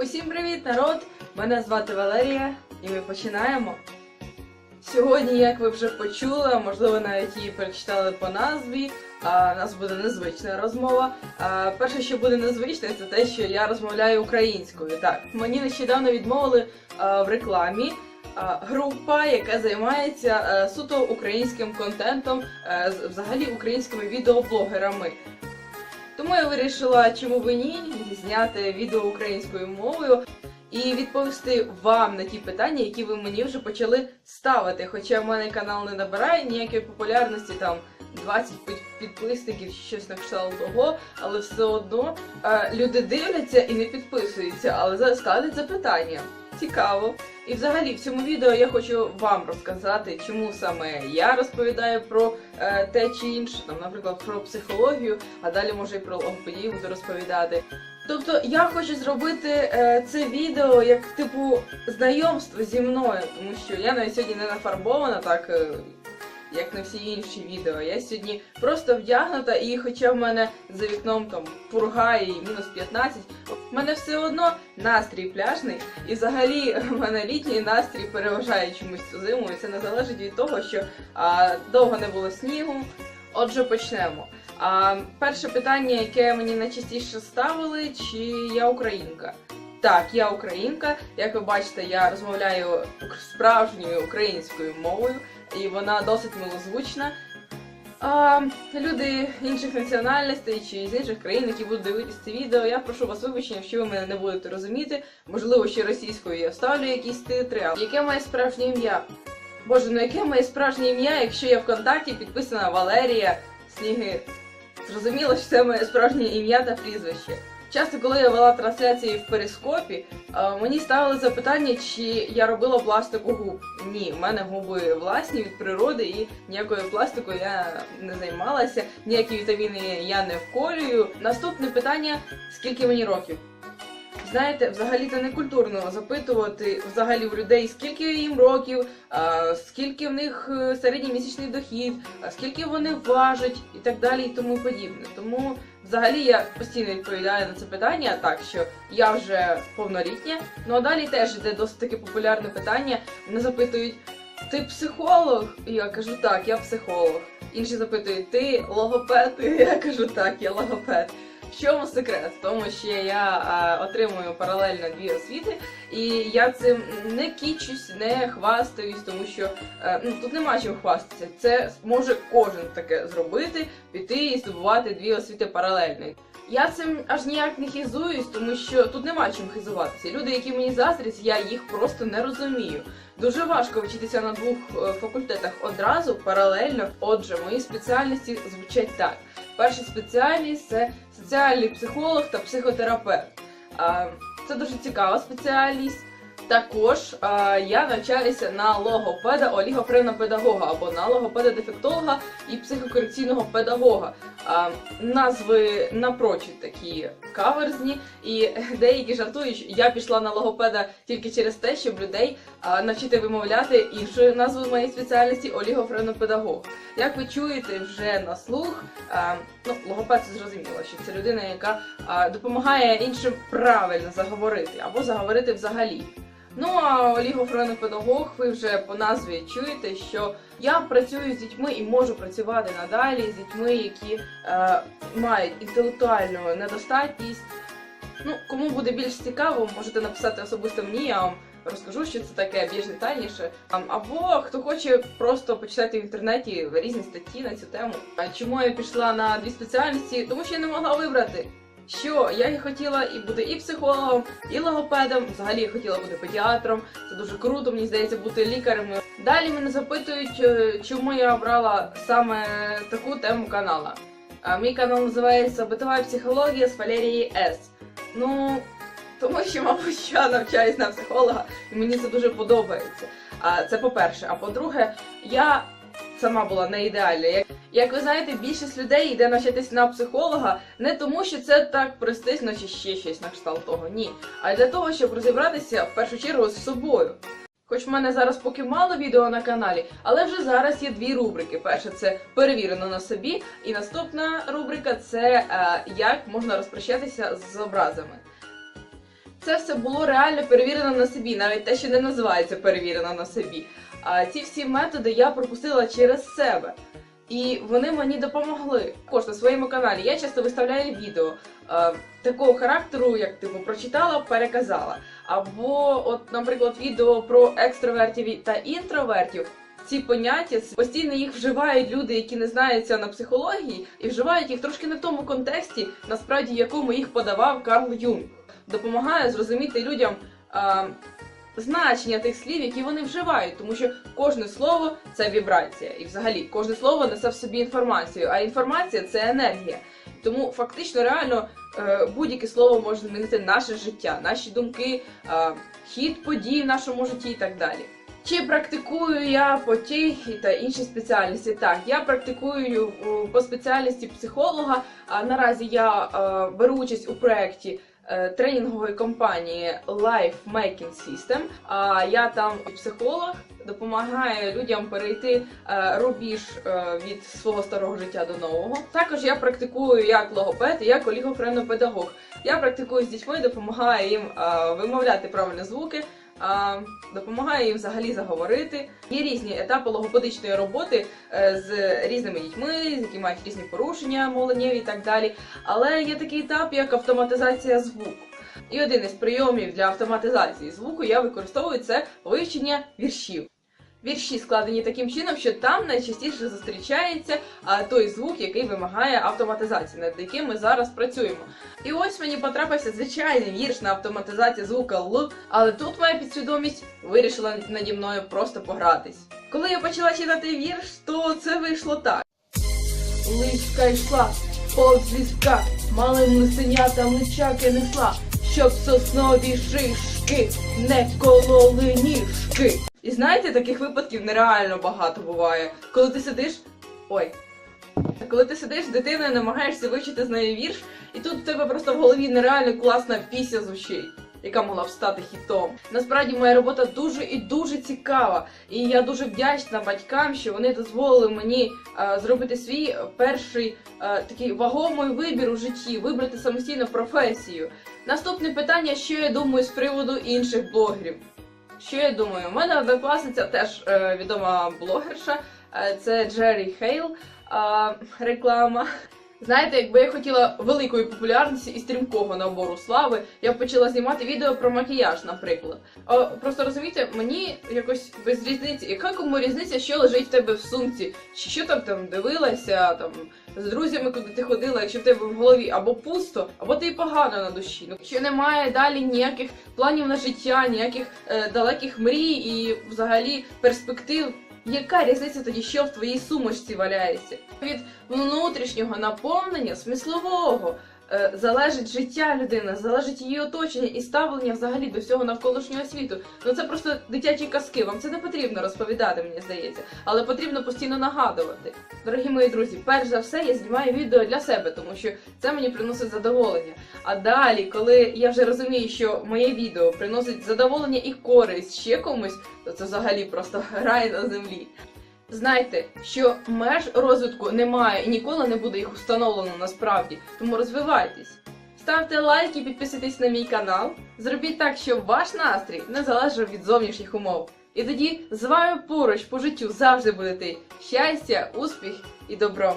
Усім привіт, народ! Мене звати Валерія, і ми починаємо. Сьогодні, як ви вже почули, можливо навіть її перечитали по назві, а, у нас буде незвична розмова. А, перше, що буде незвичне, це те, що я розмовляю українською. Так, мені нещодавно відмовили а, в рекламі. Група, яка займається суто українським контентом, взагалі українськими відеоблогерами. Тому я вирішила, чому би ні, зняти відео українською мовою і відповісти вам на ті питання, які ви мені вже почали ставити. Хоча в мене канал не набирає ніякої популярності, там 20 під- підписників, чи щось на кшталт того, але все одно е, люди дивляться і не підписуються, але за- ставлять запитання. Цікаво. І взагалі в цьому відео я хочу вам розказати, чому саме я розповідаю про е, те чи інше, там, наприклад, про психологію, а далі може і про логопедію буду розповідати. Тобто я хочу зробити е, це відео як типу знайомство зі мною, тому що я навіть сьогодні не нафарбована так. е, як на всі інші відео. Я сьогодні просто вдягнута, і хоча в мене за вікном там пурга і мінус 15, в мене все одно настрій пляжний, і взагалі в мене літній настрій переважає чомусь цю зиму, і це не залежить від того, що а, довго не було снігу. Отже, почнемо. А, перше питання, яке мені найчастіше ставили, чи я українка? Так, я українка. Як ви бачите, я розмовляю справжньою українською мовою, і вона досить милозвучна. А, люди інших національностей чи з інших країн, які будуть дивитися це відео, я прошу вас вибачення, якщо ви мене не будете розуміти. Можливо, ще російською я вставлю якісь титри. А яке моє справжнє ім'я? Боже, ну яке моє справжнє ім'я, якщо я ВКонтакті підписана Валерія Сніги? Зрозуміло, що це моє справжнє ім'я та прізвище. Часто, коли я вела трансляції в перископі, е, мені ставили запитання, чи я робила пластику губ. Ні, в мене губи власні від природи, і ніякою пластикою я не займалася, ніякі вітаміни я не вколюю. Наступне питання: скільки мені років? Знаєте, взагалі це не культурно запитувати взагалі у людей, скільки їм років, скільки в них е, середній місячний дохід, скільки вони важать і так далі, і тому подібне. Тому взагалі я постійно відповідаю на це питання, так що я вже повнолітня. Ну а далі теж йде досить таке популярне питання. Мене запитують: ти психолог? І я кажу, так, я психолог. Інші запитують, ти логопед? І я кажу, так, я логопед. В чому секрет? В тому, що я а, отримую паралельно дві освіти, і я цим не кічусь, не хвастаюсь, тому що е, ну, тут нема чим хвастатися. Це може кожен таке зробити, піти і здобувати дві освіти паралельно. Я цим аж ніяк не хизуюсь, тому що тут нема чим хизуватися. Люди, які мені заздрять, я їх просто не розумію. Дуже важко вчитися на двох е, факультетах одразу, паралельно. Отже, мої спеціальності звучать так. Перша спеціальність це соціальний психолог та психотерапевт. Це дуже цікава спеціальність. Також а, я навчаюся на логопеда олігофренопедагога або на логопеда-дефектолога і психокорекційного педагога. А, назви напрочуд такі каверзні, і деякі жартують, я пішла на логопеда тільки через те, щоб людей а, навчити вимовляти іншою назвою моєї спеціальності олігофренопедагог. Як ви чуєте вже на слух, а, ну, логопед це зрозуміло, що це людина, яка а, допомагає іншим правильно заговорити або заговорити взагалі. Ну а олігофренопедагог, ви вже по назві чуєте, що я працюю з дітьми і можу працювати надалі з дітьми, які е, мають інтелектуальну недостатність. Ну, кому буде більш цікаво, можете написати особисто мені, я вам розкажу, що це таке більш детальніше. Або хто хоче просто почитати в інтернеті різні статті на цю тему. Чому я пішла на дві спеціальності? Тому що я не могла вибрати. Що я і хотіла і бути і психологом, і логопедом. Взагалі я хотіла бути педіатром. Це дуже круто, мені здається, бути лікарем. Далі мене запитують, е, чому я обрала саме таку тему канала. Мій канал називається Битова психологія з Валерії С. Ну, тому що, мабуть, я навчаюсь на психолога, і мені це дуже подобається. А це по-перше. А по-друге, я сама була не ідеальна. Як, ви знаєте, більшість людей йде навчатись на психолога не тому, що це так престижно чи ще щось на кшталт того. Ні. А для того, щоб розібратися в першу чергу з собою. Хоч в мене зараз поки мало відео на каналі, але вже зараз є дві рубрики. Перша це перевірено на собі, і наступна рубрика це е, як можна розпрощатися з образами. це все було реально перевірено на собі, навіть те, що не називається перевірено на собі. А ці всі методи я пропустила через себе. І вони мені допомогли. Також на своєму каналі я часто виставляю відео е, такого характеру, як типу прочитала, переказала. Або, от, наприклад, відео про екстровертів та інтровертів. Ці поняття постійно їх вживають люди, які не знаються на психології, і вживають їх трошки не в тому контексті, насправді якому їх подавав Карл Юнг. Допомагає зрозуміти людям е, значення тих слів, які вони вживають, тому що кожне слово це вібрація, і взагалі кожне слово несе в собі інформацію, а інформація це енергія. Тому фактично реально е, будь-яке слово може змінити наше життя, наші думки, е, хід подій в нашому житті і так далі. Чи практикую я по тій та іншій спеціальності? Так, я практикую по спеціальності психолога. А наразі я е, беру участь у проєкті е, тренінгової компанії Life Making System. А я там психолог, допомагаю людям перейти е, рубіж е, від свого старого життя до нового. Також я практикую як логопед і як олігофренопедагог. Я практикую з дітьми, допомагаю їм е, вимовляти правильні звуки. А, Допомагаю їм взагалі заговорити. Є різні етапи логопедичної роботи е, з різними дітьми, які мають різні порушення мовленнєві і так далі. Але є такий етап, як автоматизація звуку. І один із прийомів для автоматизації звуку я використовую це вивчення віршів. Вірші складені таким чином, що там найчастіше зустрічається а, той звук, який вимагає автоматизації, над яким ми зараз працюємо. І ось мені потрапився звичайний вірш на автоматизацію звука Л, але тут моя підсвідомість вирішила наді мною просто погратись. Коли я почала читати вірш, то це вийшло так. Лиська йшла, повз ліска, малим лисенятам личаки несла, щоб соснові шишки не кололи ніжки. І знаєте, таких випадків нереально багато буває. Коли ти сидиш. Ой. Коли ти сидиш з дитиною, намагаєшся вивчити з нею вірш, і тут в тебе просто в голові нереально класна пісня звучить, яка могла б стати хітом. Насправді моя робота дуже і дуже цікава, і я дуже вдячна батькам, що вони дозволили мені е, зробити свій перший е, такий вагомий вибір у житті, вибрати самостійно професію. Наступне питання, що я думаю з приводу інших блогерів. Що я думаю? У мене однокласниця теж е, відома блогерша, е, це Джері Хейл. Е, реклама. Знаєте, якби я хотіла великої популярності і стрімкого набору слави, я б почала знімати відео про макіяж, наприклад. О, просто розумієте, мені якось без різниці. Яка кому різниця, що лежить в тебе в сумці, чи що там там дивилася, там з друзями, куди ти ходила, якщо в тебе в голові або пусто, або ти погано на душі. Ну що немає далі ніяких планів на життя, ніяких е, далеких мрій і взагалі перспектив. Яка різниця тоді, що в твоїй сумочці валяється? Від внутрішнього наповнення, смислового, залежить життя людини, залежить її оточення і ставлення взагалі до всього навколишнього світу. Ну це просто дитячі казки. Вам це не потрібно розповідати, мені здається, але потрібно постійно нагадувати. Дорогі мої друзі, перш за все я знімаю відео для себе, тому що це мені приносить задоволення. А далі, коли я вже розумію, що моє відео приносить задоволення і користь ще комусь, то це взагалі просто рай на землі. Знайте, що меж розвитку немає і ніколи не буде їх установлено насправді, тому розвивайтесь. Ставте лайки, підписуйтесь на мій канал. Зробіть так, щоб ваш настрій не залежав від зовнішніх умов. І тоді з вами поруч по життю завжди будете щастя, успіх і добро.